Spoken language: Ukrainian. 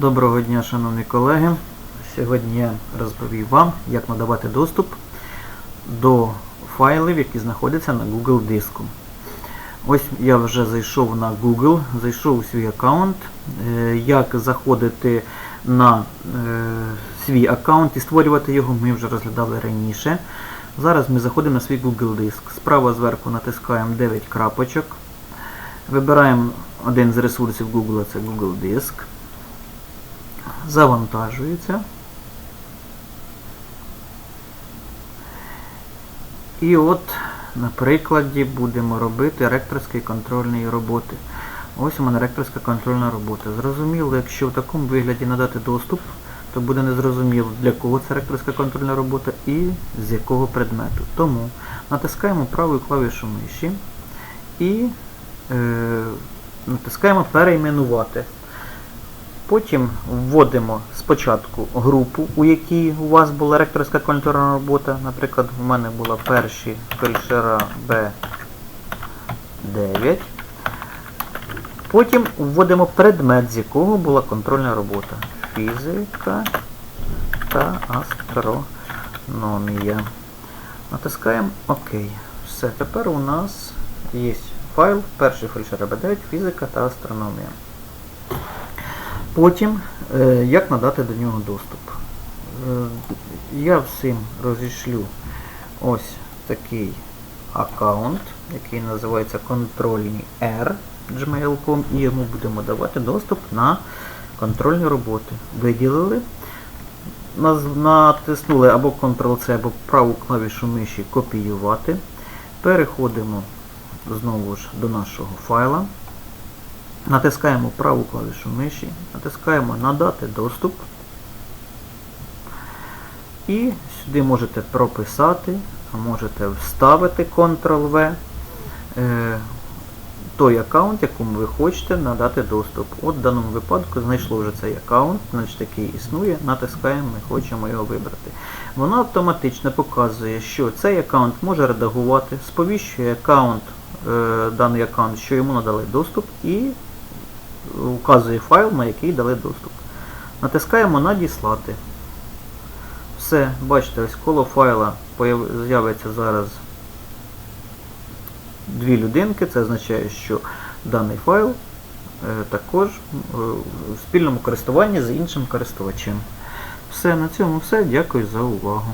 Доброго дня, шановні колеги. Сьогодні я розповім вам, як надавати доступ до файлів, які знаходяться на Google диску. Ось я вже зайшов на Google, зайшов у свій аккаунт. Е, Як заходити на е, свій аккаунт і створювати його, ми вже розглядали раніше. Зараз ми заходимо на свій Google диск. Справа зверху натискаємо 9 крапочок. Вибираємо один з ресурсів Google, це Google Диск. Завантажується. І от на прикладі будемо робити ректорської контрольної роботи. Ось у мене ректорська контрольна робота. Зрозуміло, якщо в такому вигляді надати доступ, то буде незрозуміло, для кого це ректорська контрольна робота і з якого предмету. Тому натискаємо правою клавішу миші і е, натискаємо перейменувати. Потім вводимо спочатку групу, у якій у вас була ректорська контрольна робота. Наприклад, у мене була перші фельдшера Б9. Потім вводимо предмет, з якого була контрольна робота. Фізика та астрономія. Натискаємо ОК. Все, тепер у нас є файл, перший фельдшер Б9, фізика та астрономія. Потім, е, як надати до нього доступ. Е, Я всім розішлю ось такий аккаунт, який називається контрольні R gmail.com і йому будемо давати доступ на контрольні роботи. Виділили, натиснули або Ctrl-C, або праву клавішу миші копіювати. Переходимо знову ж до нашого файла. Натискаємо праву клавішу миші, натискаємо Надати доступ. І сюди можете прописати, можете вставити Ctrl-V е, той аккаунт, якому ви хочете надати доступ. От в даному випадку знайшло вже цей аккаунт, значить такий існує, натискаємо, ми хочемо його вибрати. Воно автоматично показує, що цей аккаунт може редагувати, сповіщує аккаунт, е, даний аккаунт, що йому надали доступ, і указує файл, на який дали доступ. Натискаємо Надіслати. Все, бачите, ось коло файла з'явиться зараз дві людинки. Це означає, що даний файл е, також е, в спільному користуванні з іншим користувачем. Все, на цьому все. Дякую за увагу.